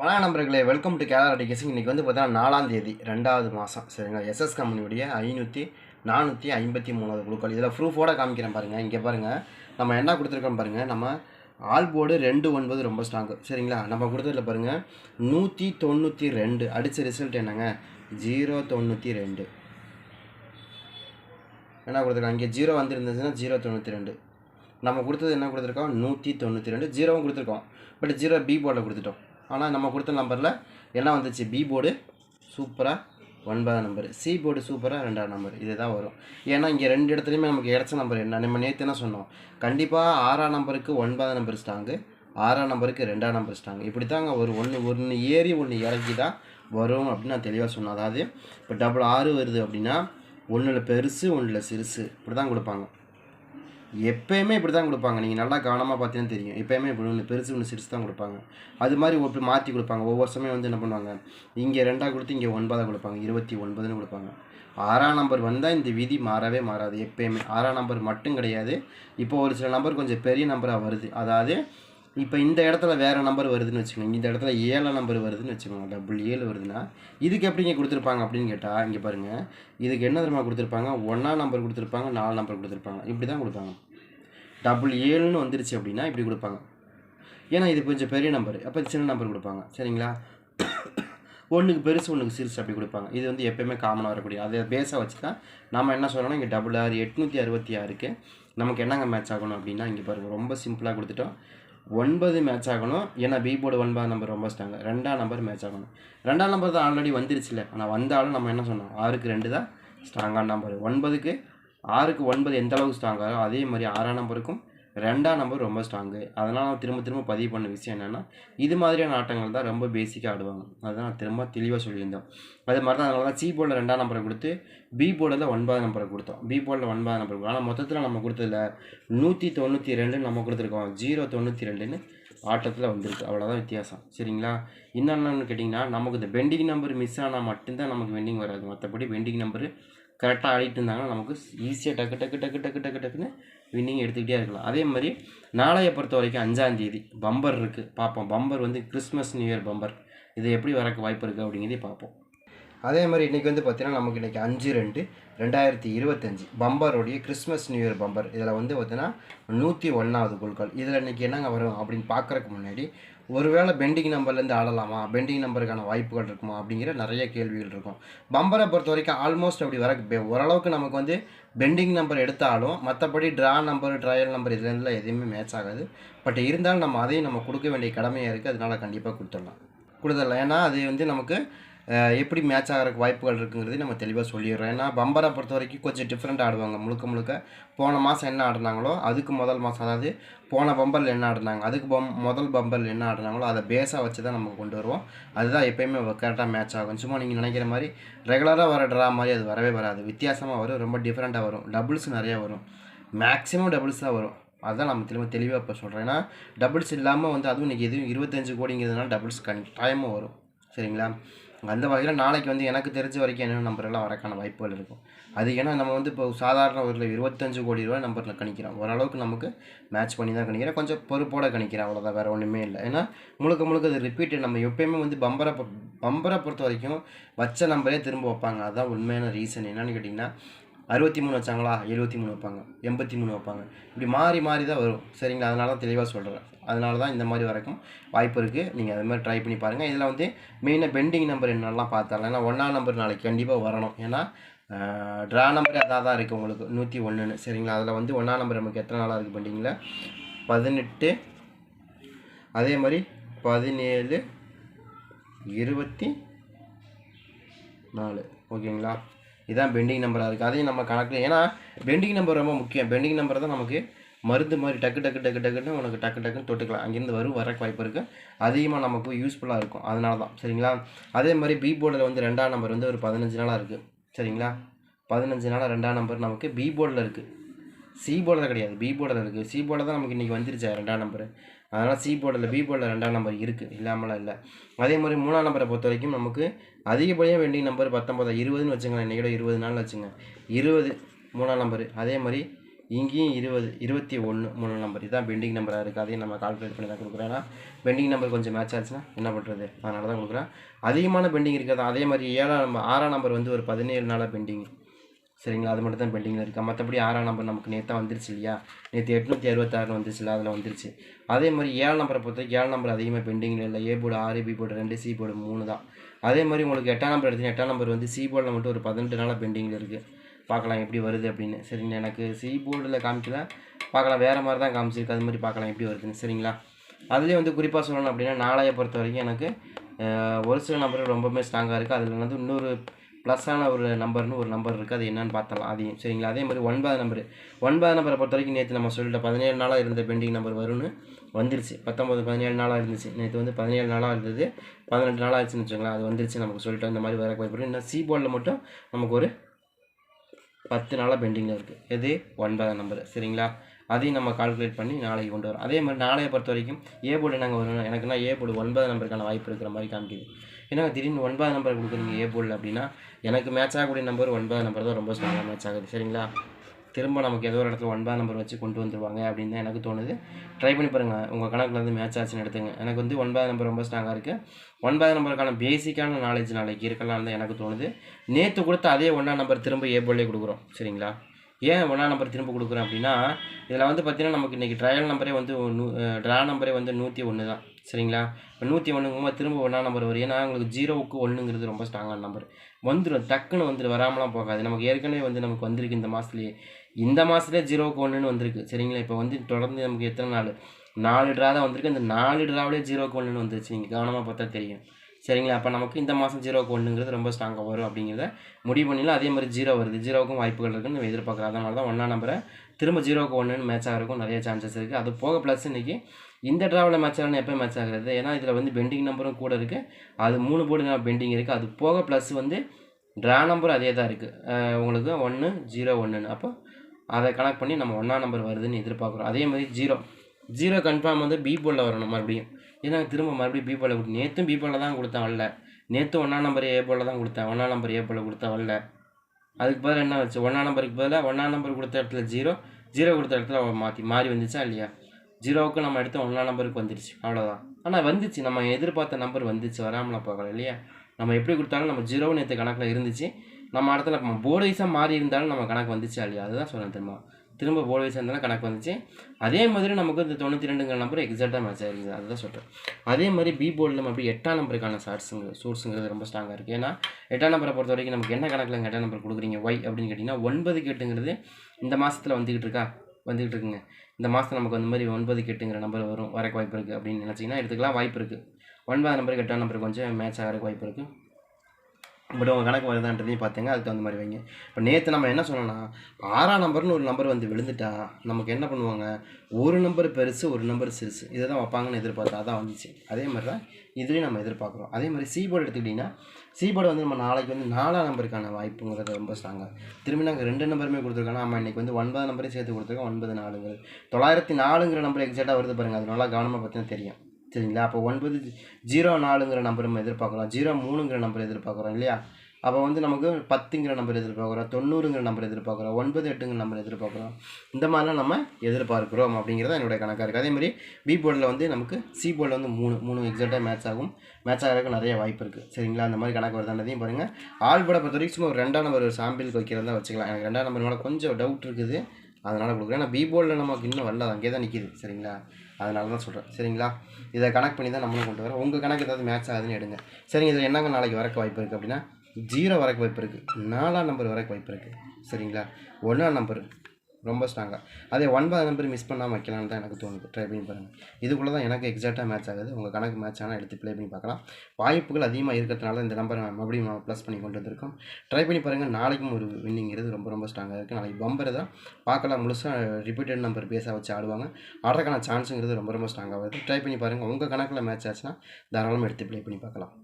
வணக்கம் நம்பர்களே welcome to Kerala டிகேசிங் இன்றைக்கி வந்து பார்த்தீங்கன்னா நாலாம் தேதி ரெண்டாவது மாதம் சரிங்களா? எஸ்எஸ் கம்பெனியுடைய ஐநூற்றி நானூற்றி ஐம்பத்தி மூணாவது குழுக்கள். இதில் ப்ரூஃபோட காமிக்கிறேன் பாருங்கள் இங்கே பாருங்கள் நம்ம என்ன கொடுத்துருக்கோம் பாருங்கள் நம்ம ஆல் போர்டு ரெண்டு ஒன்பது ரொம்ப ஸ்ட்ராங்கு சரிங்களா? நம்ம கொடுத்ததில் பாருங்கள் நூற்றி தொண்ணூற்றி ரெண்டு. அடித்த ரிசல்ட் என்னங்க? ஜீரோ தொண்ணூற்றி ரெண்டு. என்ன கொடுத்துருக்காங்க? இங்கே ஜீரோ வந்துருந்துச்சுன்னா ஜீரோ தொண்ணூற்றி ரெண்டு. நம்ம கொடுத்தது என்ன கொடுத்துருக்கோம்? நூற்றி தொண்ணூற்றி ரெண்டு. ஜீரோவும் கொடுத்துருக்கோம். பட் ஜீரோ பி போர்டில் கொடுத்துட்டோம். ஆனால் நம்ம கொடுத்த நம்பரில் என்ன வந்துச்சு. பி போர்டு சூப்பராக ஒன்பதாம் நம்பர் சி போர்டு சூப்பராக ரெண்டாம் நம்பர் இதுதான் வரும். ஏன்னா இங்கே ரெண்டு இடத்துலையுமே நமக்கு இடச்ச நம்பர் என்ன? நம்ம நேற்று என்ன சொன்னோம்? கண்டிப்பாக ஆறாம் நம்பருக்கு ஒன்பதாம் நம்பர் ஸ்ட்ராங்கு ஆறாம் நம்பருக்கு ரெண்டாம் நம்பர் ஸ்ட்ராங் இப்படி தாங்க ஒரு ஒன்று ஒன்று ஏறி ஒன்று இறக்கி தான் வரும் அப்படின்னு நான் தெளிவாக சொன்னேன் அதாவது இப்போ டபுள் ஆறு வருது அப்படின்னா ஒன்றில் பெருசு ஒன்றில் சிறுசு. இப்படி தான் கொடுப்பாங்க. எப்பயுமே இப்படி தான் கொடுப்பாங்க. நீங்கள் நல்லா கவனமாக பார்த்தீங்கன்னா தெரியும். எப்பயுமே இப்படி ஒன்று பெருசு ஒன்று சிரிச்சு தான் கொடுப்பாங்க. அது மாதிரி ஒரு மாற்றி கொடுப்பாங்க. ஒவ்வொரு சமயம் வந்து என்ன பண்ணுவாங்க? இங்கே ரெண்டாக கொடுத்து இங்கே ஒன்பதாக கொடுப்பாங்க. இருபத்தி ஒன்பதுன்னு கொடுப்பாங்க. ஆறாம் நம்பர் வந்தால் இந்த விதி மாறவே மாறாது. எப்பயுமே ஆறாம் நம்பர் மட்டும் கிடையாது. இப்போ ஒரு சில நம்பர் கொஞ்சம் பெரிய நம்பராக வருது. அதாவது இப்போ இந்த இடத்துல வேறு நம்பர் வருதுன்னு வச்சுக்கோங்க. இந்த இடத்துல ஏழாம் நம்பர் வருதுன்னு வச்சுக்கோங்க. டபுள் ஏழு வருதுன்னா இதுக்கு எப்படிங்க கொடுத்துருப்பாங்க அப்படின்னு கேட்டால் இங்கே பாருங்கள் இதுக்கு என்ன தெரியுமா கொடுத்துருப்பாங்க? ஒன்றாம் நம்பர் கொடுத்துருப்பாங்க நாலு நம்பர் கொடுத்துருப்பாங்க. இப்படி தான் கொடுப்பாங்க. டபுள் ஏழுன்னு வந்துருச்சு அப்படின்னா இப்படி கொடுப்பாங்க. ஏன்னா இது கொஞ்சம் பெரிய நம்பர் அப்போ சின்ன நம்பர் கொடுப்பாங்க. சரிங்களா? ஒன்றுக்கு பெருசு ஒன்றுக்கு சிறுசு அப்படி கொடுப்பாங்க. இது வந்து எப்போயுமே காமனாக வரக்கூடிய அதை பேஸாக வச்சு தான் நம்ம என்ன சொல்லணும்? இங்கே டபுள் ஆறு எட்நூற்றி அறுபத்தி ஆறுக்கு நமக்கு என்னங்க மேட்ச் ஆகணும் அப்படின்னா இங்கே பாருங்கள் ரொம்ப சிம்பிளாக கொடுத்துட்டோம். ஒன்பது மேட்ச் ஆகணும். ஏன்னா பி போர்டு ஒன்பதாம் நம்பர் ரொம்ப ஸ்ட்ராங்க ரெண்டாம் நம்பர் மேட்ச் ஆகணும். ரெண்டாம் நம்பர் தான் ஆல்ரெடி வந்துருச்சுல. ஆனால் வந்தாலும் நம்ம என்ன சொன்னோம்? ஆறுக்கு ரெண்டு தான் ஸ்ட்ராங்கான நம்பர் ஒன்பதுக்கு ஆறுக்கு ஒன்பது எந்த அளவுக்கு ஸ்ட்ராங்காக அதே மாதிரி ஆறாம் நம்பருக்கும் ரெண்டாம் நம்பர் ரொம்ப ஸ்ட்ராங்கு அதனால் நான் திரும்ப திரும்ப பதிவு பண்ண விஷயம் என்னென்னா இது மாதிரியான ஆட்டங்கள் தான் ரொம்ப பேசிக்காக ஆடுவாங்க. அதுதான் நான் திரும்ப தெளிவாக சொல்லியிருந்தோம் அது மாதிரி தான் அதனால தான் சி போர்டில் ரெண்டாம் நம்பரை கொடுத்து பி போர்டில் ஒன்பதாம் நம்பரை கொடுத்தோம். பி போர்டில் ஒன்பதாம் நம்பர் கொடுத்தோம். ஆனால் மொத்தத்தில் நம்ம கொடுத்ததில் நூற்றி தொண்ணூற்றி ரெண்டுன்னு நம்ம கொடுத்துருக்கோம். ஜீரோ தொண்ணூற்றி ரெண்டுன்னு ஆட்டத்தில் வந்திருக்கு. அவ்வளோதான் வித்தியாசம். சரிங்களா? என்னென்னு கேட்டிங்கன்னா நமக்கு இந்த பெண்டிங் நம்பர் மிஸ் ஆனால் மட்டும்தான் நமக்கு வெண்டிங் வராது. மற்றபடி பெண்டிங் நம்பரு கரெக்டாக ஆடிட்டு இருந்தாங்கன்னா நமக்கு ஈஸியாக டக்கு டக்கு டக்கு டக்கு டக்கு டக்குன்னு வின்னிங் எடுத்துக்கிட்டே இருக்கலாம். அதே மாதிரி நாளைய பொறுத்த வரைக்கும் அஞ்சாந்தேதி பம்பர் இருக்குது பார்ப்போம். பம்பர் வந்து கிறிஸ்மஸ் நியூ இயர் பம்பர் இது எப்படி வரக்கு வாய்ப்பு இருக்குது அப்படிங்கிறதே பார்ப்போம். அதே மாதிரி இன்றைக்கி வந்து பார்த்தீங்கன்னா நமக்கு இன்றைக்கி அஞ்சு ரெண்டு ரெண்டாயிரத்தி இருபத்தஞ்சி பம்பருடைய கிறிஸ்மஸ் நியூ இயர் பம்பர். இதில் வந்து பார்த்தீங்கன்னா நூற்றி ஒன்றாவது குழுக்கள். இதில் இன்றைக்கி என்னங்க வரும் அப்படின்னு பார்க்குறக்கு முன்னாடி ஒருவேளை பெண்டிங் நம்பர்லேருந்து ஆடலாமா? பெண்டிங் நம்பருக்கான வாய்ப்புகள் இருக்குமா? அப்படிங்கிற நிறைய கேள்விகள் இருக்கும். பம்பரை பொறுத்த வரைக்கும் ஆல்மோஸ்ட் அப்படி வர ஓரளவுக்கு நமக்கு வந்து பெண்டிங் நம்பர் எடுத்தாலும் மற்றபடி ட்ரா நம்பர் ட்ரையல் நம்பர் இதுலேருந்துலாம் எதுவுமே மேட்ச் ஆகாது. பட் இருந்தாலும் நம்ம அதையும் நம்ம கொடுக்க வேண்டிய கடமையாக இருக்குது அதனால கண்டிப்பாக கொடுத்துடலாம். கொடுத்துடலாம். ஏன்னா அது வந்து நமக்கு எப்படி மேட்ச் ஆகிறதுக்கு வாய்ப்புகள் இருக்குங்கிறது நம்ம தெளிவாக சொல்லிடுறோம். ஏன்னா பம்பரை பொறுத்த வரைக்கும் கொஞ்சம் டிஃப்ரெண்ட் ஆடுவாங்க. முழுக்க முழுக்க போன மாதம் என்ன ஆடினாங்களோ அதுக்கு முதல் மாதம் அதாவது போன பம்பரில் என்ன ஆடினாங்க அதுக்கு பம் முதல் பம்பரில் என்ன ஆடினாங்களோ அதை பேஸாக வச்சு தான் நம்ம கொண்டு வருவோம். அதுதான் எப்பயுமே கரெக்டாக மேட்ச் ஆகும். சும்மா நீங்கள் நினைக்கிற மாதிரி ரெகுலராக வர ட்ரா மாதிரி அது வரவே வராது. வித்தியாசமாக வரும் ரொம்ப டிஃப்ரெண்ட்டாக வரும். டபுள்ஸ் நிறையா வரும். மேக்ஸிமம் டபுள்ஸ் தான் வரும். அதுதான் நம்ம திரும்ப தெளிவாக இப்போ சொல்கிறேன் ஏன்னா டபுள்ஸ் இல்லாமல் வந்து அதுவும் இன்றைக்கி எதுவும் இருபத்தஞ்சு கோடிங்கிறதுனால டபுள்ஸ் கட்டாயமாக வரும். சரிங்களா? அந்த வகையில் நாளைக்கு வந்து எனக்கு தெரிஞ்ச வரைக்கும் என்னென்ன நம்பர்லாம் வரக்கான வாய்ப்புகள் இருக்கும். அது ஏன்னா நம்ம வந்து இப்போ சாதாரண ஒரு இருபத்தஞ்சு கோடி ரூபாய் நம்பரில் கணிக்கிறோம். ஓரளவுக்கு நமக்கு மேட்ச் பண்ணி தான் கணிக்கிறேன் கொஞ்சம் பொறுப்போடு கணிக்கிறேன் அவ்வளோதான் வேறு ஒன்றுமே இல்லை. ஏன்னா முழுக்க முழுக்க அது ரிப்பீட்டு நம்ம எப்பயுமே வந்து பம்பரை பம்பரை பொறுத்த வரைக்கும் வச்ச நம்பரே திரும்ப வைப்பாங்க. அதுதான் உண்மையான ரீசன் என்னென்னு கேட்டிங்கன்னா அறுபத்தி மூணு வச்சாங்களா? எழுபத்தி மூணு வைப்பாங்க. எண்பத்தி மூணு வைப்பாங்க. இப்படி மாறி மாறி தான் வரும். சரிங்களா? அதனால தான் தெளிவாக சொல்கிறேன் அதனால தான் இந்த மாதிரி வரைக்கும் வாய்ப்பு இருக்குது நீங்கள் அது மாதிரி ட்ரை பண்ணி பாருங்கள் இதில் வந்து மெயினாக பெண்டிங் நம்பர் என்னெல்லாம் பார்த்தாலும் ஏன்னா ஒன்றாம் நம்பர் நாளைக்கு கண்டிப்பாக வரணும். ஏன்னா ட்ரா நம்பர் அதாக தான் இருக்குது உங்களுக்கு. நூற்றி ஒன்றுன்னு சரிங்களா? அதில் வந்து ஒன்றாம் நம்பர் நமக்கு எத்தனை நாளாக இருக்குது பண்ணிங்களா பதினெட்டு அதே மாதிரி பதினேழு இருபத்தி நாலு. ஓகேங்களா? இதான் பெண்டிங் நம்பராக இருக்குது அதையும் நம்ம கணக்கில் ஏன்னா பெண்டிங் நம்பர் ரொம்ப முக்கியம். பெண்டிங் நம்பர் தான் நமக்கு மருந்து மாதிரி டக்கு டக்கு டக்கு டக்குன்னு உனக்கு டக்கு டக்குன்னு தொட்டுக்கலாம். அங்கேருந்து வரும் வரக்கு வாய்ப்பு இருக்குது அதிகமாக நமக்கு யூஸ்ஃபுல்லாக இருக்கும். அதனால தான். சரிங்களா? அதே மாதிரி பி போர்டில் வந்து ரெண்டாம் நம்பர் வந்து ஒரு பதினஞ்சு நாளாக இருக்குது சரிங்களா? பதினஞ்சு நாளாக ரெண்டாம் நம்பர் நமக்கு பி போர்டில் இருக்குது சி போர்டில் கிடையாது. பி போர்டில் இருக்குது சி போர்டில் தான் நமக்கு இன்றைக்கி வந்துருச்சு. ரெண்டாம் நம்பர் அதனால் சி போர்டில் பி போர்டில் ரெண்டாம் நம்பர் இருக்குது இல்லாமலாம் இல்லை. அதே மாதிரி மூணாம் நம்பரை பொறுத்த வரைக்கும் நமக்கு அதிகப்படியாக வேண்டிய நம்பர் பத்தொம்பது இருபதுன்னு வச்சுங்களேன் இன்றைக்கி இருபது நாள் வச்சுங்க இருபது மூணாம் நம்பர் அதே மாதிரி இங்கேயும் இருபது இருபத்தி ஒன்று மூணு நம்பர் இதுதான் பெண்டிங் நம்பராக இருக்குது அதையும் நம்ம கால்குலேட் பண்ணி தான் கொடுக்குறோம். ஏன்னா பெண்டிங் நம்பர் கொஞ்சம் மேட்ச் ஆச்சுன்னா என்ன பண்ணுறது அதனால தான் கொடுக்குறேன் அதிகமான பெண்டிங் இருக்கிறது அதே மாதிரி ஏழாம் நம்பர் ஆறாம் நம்பர் வந்து ஒரு பதினேழு நாளாக பெண்டிங் சரிங்களா? அது மட்டும் தான் பெண்டிங்கில் இருக்கா. மற்றபடி ஆறாம் நம்பர் நமக்கு நேற்று வந்துருச்சு இல்லையா? நேற்று எட்நூற்றி அறுபத்தாறு வந்துருச்சுல அதில் வந்துருச்சு. அதே மாதிரி ஏழு நம்பரை பொறுத்த வரைக்கும் ஏழு நம்பர் அதிகமாக பெண்டிங்கில் இல்லை. ஏ போர்டு ஆறு பி போர்டு ரெண்டு சி போர்டு மூணு தான். அதே மாதிரி உங்களுக்கு எட்டாம் நம்பர் எடுத்தீங்கன்னா எட்டாம் நம்பர் வந்து சி போர்டில் மட்டும் ஒரு பதினெட்டு நாளாக பெண்டிங்கில் இருக்குது பார்க்கலாம் எப்படி வருது அப்படின்னு. சரிங்களா? எனக்கு சி போர்டில் காமிக்கல. பார்க்கலாம் வேறு மாதிரி தான் காமிச்சிருக்கு. அது மாதிரி பார்க்கலாம் எப்படி வருதுன்னு. சரிங்களா? அதுலேயே வந்து குறிப்பாக சொல்லணும் அப்படின்னா நாளைய பொறுத்த வரைக்கும் எனக்கு ஒரு சில நம்பர் ரொம்பவுமே ஸ்ட்ராங்காக இருக்குது அதில் வந்து இன்னொரு ப்ளஸ்ஸான ஒரு நம்பர்னு ஒரு நம்பர் இருக்குது அது என்னன்னு பார்த்தலாம் அதையும் சரிங்களா? அதே மாதிரி ஒன்பது நம்பர் ஒன்பது நம்பரை பொறுத்த வரைக்கும் நேற்று நம்ம சொல்லிட்டோம் பதினேழு நாளாக இருந்த பெண்டிங் நம்பர் வரும்னு வந்துருச்சு. பத்தொம்பது பதினேழு நாளாக இருந்துச்சு. நேற்று வந்து பதினேழு நாளாக இருந்தது. பதினெட்டு நாளாக ஆச்சுன்னு வச்சுங்களேன் அது வந்துருச்சு நமக்கு சொல்லிட்டோம் இந்த மாதிரி வர வாய்ப்பு இன்னும் சி போர்டில் மட்டும் நமக்கு ஒரு பத்து நாளாக பெண்டிங்கில் இருக்குது எது? ஒன்பதாம் நம்பர் சரிங்களா? அதையும் நம்ம கால்குலேட் பண்ணி நாளைக்கு கொண்டு வரோம். அதே மாதிரி நாளைய பொறுத்த வரைக்கும் ஏ போர்டு நாங்கள் வரும் எனக்குன்னா ஏ போர்டு ஒன்பது நம்பருக்கான வாய்ப்பு இருக்கிற மாதிரி காமிக்குது. ஏன்னா திடீர்னு ஒன்பது நம்பர் கொடுக்குறீங்க ஏ போல் அப்படின்னா எனக்கு மேட்ச் ஆகக்கூடிய நம்பர் ஒன்பது நம்பர் தான் ரொம்ப ஸ்ட்ராங்காக மேட்ச் ஆகுது. சரிங்களா? திரும்ப நமக்கு ஏதோ ஒரு இடத்துல ஒன்பதாம் நம்பர் வச்சு கொண்டு வந்துருவாங்க அப்படின்னு தான் எனக்கு தோணுது. ட்ரை பண்ணி பாருங்கள் உங்கள் கணக்கில் வந்து மேட்ச் ஆச்சுன்னு எடுத்துங்க. எனக்கு வந்து ஒன்பதாம் நம்பர் ரொம்ப ஸ்ட்ராங்காக இருக்குது ஒன்பதாம் நம்பருக்கான பேசிக்கான நாலேஜ் நாளைக்கு இருக்கலாம் தான் எனக்கு தோணுது. நேற்று கொடுத்த அதே ஒன்றாம் நம்பர் திரும்ப ஏ போலே கொடுக்குறோம். சரிங்களா? ஏன் ஒன்றா நம்பர் திரும்ப கொடுக்குறேன் அப்படின்னா இதில் வந்து பார்த்தீங்கன்னா நமக்கு இன்றைக்கி ட்ரையல் நம்பரே வந்து நூ ட்ரா நம்பரே வந்து நூற்றி ஒன்று தான். சரிங்களா? இப்போ நூற்றி ஒன்றுங்கும்போது திரும்ப ஒன்றா நம்பர் வரும். ஏன்னா உங்களுக்கு ஜீரோவுக்கு ஒன்றுங்கிறது ரொம்ப ஸ்ட்ராங்கான நம்பர் வந்துடும் டக்குன்னு வந்துடும் வராமலாம் போகாது. நமக்கு ஏற்கனவே வந்து நமக்கு வந்திருக்கு இந்த மாதத்துலேயே இந்த மாதத்துலேயே ஜீரோவுக்கு ஒன்றுன்னு வந்திருக்கு. சரிங்களா? இப்போ வந்து தொடர்ந்து நமக்கு எத்தனை நாள்? நாலு ட்ரா தான் வந்திருக்கு. இந்த நாலு ட்ராவிலே ஜீரோவுக்கு ஒன்றுன்னு வந்துருச்சு. நீங்கள் கவனமாக பார்த்தா தெரியும். சரிங்களா? அப்போ நமக்கு இந்த மாதம் ஜீரோவுக்கு ஒன்றுங்கிறது ரொம்ப ஸ்ட்ராங்காக வரும் அப்படிங்கிறத முடிவு பண்ணிடலாம். அதே மாதிரி ஜீரோ வருது. ஜீரோவுக்கும் வாய்ப்புகள் இருக்குன்னு நம்ம எதிர்பார்க்குறோம். அதனால தான் ஒன்றா நம்பரை திரும்ப ஜீரோவுக்கு ஒன்றுன்னு மேட்ச் ஆகிறதுக்கும் நிறைய சான்சஸ் இருக்குது அது போக ப்ளஸ் இன்றைக்கி இந்த ட்ராவில் மேட்ச் ஆகணும் எப்போ மேட்ச் ஆகிறது ஏன்னா இதில் வந்து பெண்டிங் நம்பரும் கூட இருக்குது அது மூணு போர்டு பெண்டிங் இருக்குது அது போக ப்ளஸ் வந்து ட்ரா நம்பர் அதே தான் இருக்குது உங்களுக்கு ஒன்று ஜீரோ ஒன்றுன்னு அப்போ அதை கனெக்ட் பண்ணி நம்ம ஒன்றா நம்பர் வருதுன்னு எதிர்பார்க்குறோம். அதே மாதிரி ஜீரோ ஜீரோ கன்ஃபார்ம் வந்து பி போலில் வரணும் மறுபடியும். ஏன்னா திரும்ப மறுபடியும் பி போலில் கொடுத்து நேற்றும் பி போலில் தான் கொடுத்தேன் வரல. நேற்று ஒன்றா நம்பர் ஏ போலில் தான் கொடுத்தேன். ஒன்றா நம்பர் ஏ போர்டில் கொடுத்தேன் வரல. அதுக்கு பதிலாக என்ன வச்சு ஒன்றா நம்பருக்கு பதிலாக ஒன்றா நம்பர் கொடுத்த இடத்துல ஜீரோ ஜீரோ கொடுத்த இடத்துல மாற்றி மாறி வந்துச்சா இல்லையா? ஜீரோவுக்கு நம்ம எடுத்து ஒன்றா நம்பருக்கு வந்துடுச்சு அவ்வளோதான் ஆனால் வந்துச்சு. நம்ம எதிர்பார்த்த நம்பர் வந்துச்சு. வராமலாம் போகலாம் இல்லையா? நம்ம எப்படி கொடுத்தாலும் நம்ம ஜீரோ நேற்று கணக்கில் இருந்துச்சு. நம்ம இடத்துல நம்ம போர்டு வைஸாக மாறி இருந்தாலும் நம்ம கணக்கு வந்துச்சு இல்லையா? அதுதான் சொன்னேன் திரும்ப. திரும்ப போர்டு வைஸாக இருந்தாலும் கணக்கு வந்துச்சு. அதே மாதிரி நமக்கு இந்த தொண்ணூற்றி ரெண்டுங்கிற நம்பர் எக்ஸாக்டாக மேட்ச் ஆயிருக்குது அதுதான் சொல்கிறேன் அதே மாதிரி பி போர்டில் நம்ம அப்படி எட்டாம் நம்பருக்கான சார்ஸுங்க சோர்ஸுங்கிறது ரொம்ப ஸ்ட்ராங்காக இருக்குது ஏன்னா எட்டாம் நம்பரை பொறுத்த வரைக்கும் நமக்கு என்ன கணக்கில் எட்டாம் நம்பர் கொடுக்குறீங்க? ஒய் அப்படின்னு கேட்டிங்கன்னா ஒன்பது கேட்டுங்கிறது இந்த மாதத்தில் வந்துக்கிட்டு இருக்கா? வந்துக்கிட்டு இருக்குங்க. இந்த மாதம் நமக்கு அந்த மாதிரி ஒன்பது கெட்டுங்கிற நம்பர் வரும் வரக்கு வாய்ப்பு இருக்குது அப்படின்னு நினச்சிங்கன்னா எடுத்துக்கலாம். வாய்ப்பு இருக்குது ஒன்பதாம் நம்பருக்கு எட்டாம் நம்பர் கொஞ்சம் மேட்ச் ஆகிறக்கு வாய்ப்பு இருக்குது பட் உங்கள் கணக்கு வருதான்றதையும் பார்த்துங்க அதுக்கு தகுந்த மாதிரி வைங்க. இப்போ நேற்று நம்ம என்ன சொன்னோன்னா ஆறாம் நம்பர்னு ஒரு நம்பர் வந்து விழுந்துட்டா நமக்கு என்ன பண்ணுவாங்க? ஒரு நம்பர் பெருசு ஒரு நம்பர் சிறுசு. இதை தான் வைப்பாங்கன்னு எதிர்பார்த்தா அதான் வந்துச்சு. அதே மாதிரி தான் இதுலேயும் நம்ம எதிர்பார்க்குறோம். அதே மாதிரி சீபோர்டு எடுத்துக்கிட்டிங்கன்னா சீபோர்டு வந்து நம்ம நாளைக்கு வந்து நாலாம் நம்பருக்கான வாய்ப்புங்கிறது ரொம்ப ஸ்ட்ராங்காக திரும்பி நாங்கள் ரெண்டு நம்பருமே கொடுத்துருக்கோம் நம்ம இன்றைக்கி வந்து ஒன்பது நம்பரையும் சேர்த்து கொடுத்துருக்கோம் ஒன்பது நாலுங்கிறது. தொள்ளாயிரத்தி நாலுங்கிற நம்பர் எக்ஸாக்டாக வருது பாருங்கள் அது நல்லா கவனமாக பார்த்தீங்கன்னா தெரியும். சரிங்களா? அப்போ ஒன்பது ஜீரோ நாலுங்கிற நம்பர் நம்ம எதிர்பார்க்குறோம். ஜீரோ மூணுங்கிற நம்பர் எதிர்பார்க்குறோம் இல்லையா? அப்போ வந்து நமக்கு பத்துங்கிற நம்பர் எதிர்பார்க்குறோம் தொண்ணூறுங்கிற நம்பர் எதிர்பார்க்குறோம் ஒன்பது எட்டுங்கிற நம்பர் எதிர்பார்க்குறோம். இந்த மாதிரிலாம் நம்ம எதிர்பார்க்குறோம் அப்படிங்கிறது என்னுடைய கணக்காக இருக்குது அதே மாதிரி பி போர்டில் வந்து நமக்கு சி போர்டில் வந்து மூணு மூணு எக்ஸாக்டாக மேட்ச் ஆகும். மேட்ச் ஆகிறதுக்கு நிறைய வாய்ப்பு இருக்குது சரிங்களா? அந்த மாதிரி கணக்கு வருதானதையும் பாருங்கள் ஆள் பட பொறுத்த வரைக்கும் சும்மா ஒரு ரெண்டாம் நம்பர் ஒரு சாம்பிளுக்கு வைக்கிறதா வச்சுக்கலாம். எனக்கு ரெண்டாம் நம்பர் மேலே கொஞ்சம் டவுட் இருக்குது. அதனால் கொடுக்குறேன். ஏன்னா பீபோர்டில் நமக்கு இன்னும் வரல அங்கே தான் நிற்கிது சரிங்களா? அதனால தான் சொல்கிறேன் சரிங்களா? இதை கனெக்ட் பண்ணி தான் நம்மளும் கொண்டு வரோம் உங்கள் கணக்கு ஏதாவது மேட்ச் ஆகுதுன்னு எடுங்க. சரிங்க இதில் என்னங்க நாளைக்கு வரக்கு வாய்ப்பு இருக்குது அப்படின்னா ஜீரோ வரக்கு வாய்ப்பு இருக்குது நாலாம் நம்பர் வரக்கு வாய்ப்பு இருக்குது சரிங்களா? ஒன்றாம் நம்பர் ரொம்ப ஸ்ட்ராங்காக அதே ஒன்பது நம்பர் மிஸ் பண்ணாமல் வைக்கலான்னு தான் எனக்கு தோணுது. ட்ரை பண்ணி பாருங்கள் இதுக்குள்ளே தான் எனக்கு எக்ஸாக்டாக மேட்ச் ஆகுது. உங்கள் கணக்கு மேட்ச் ஆனால் எடுத்து ப்ளே பண்ணி பார்க்கலாம். வாய்ப்புகள் அதிகமாக இருக்கிறதுனால இந்த நம்பரை மறுபடியும் ப்ளஸ் பண்ணி கொண்டு வந்திருக்கோம். ட்ரை பண்ணி பாருங்கள் நாளைக்கும் ஒரு வின்னிங்கிறது ரொம்ப ரொம்ப ஸ்ட்ராங்காக இருக்குது நாளைக்கு பம்பர் தான். பார்க்கலாம். முழுசாக ரிப்பீட்டட் நம்பர் பேச வச்சு ஆடுவாங்க. ஆடுறதுக்கான சான்ஸுங்கிறது ரொம்ப ரொம்ப ஸ்ட்ராங்காக வருது. ட்ரை பண்ணி பாருங்கள் உங்கள் கணக்கில் மேட்ச் ஆச்சுன்னா தாராளமாக எடுத்து ப்ளே பண்ணி பார்க்கலாம்.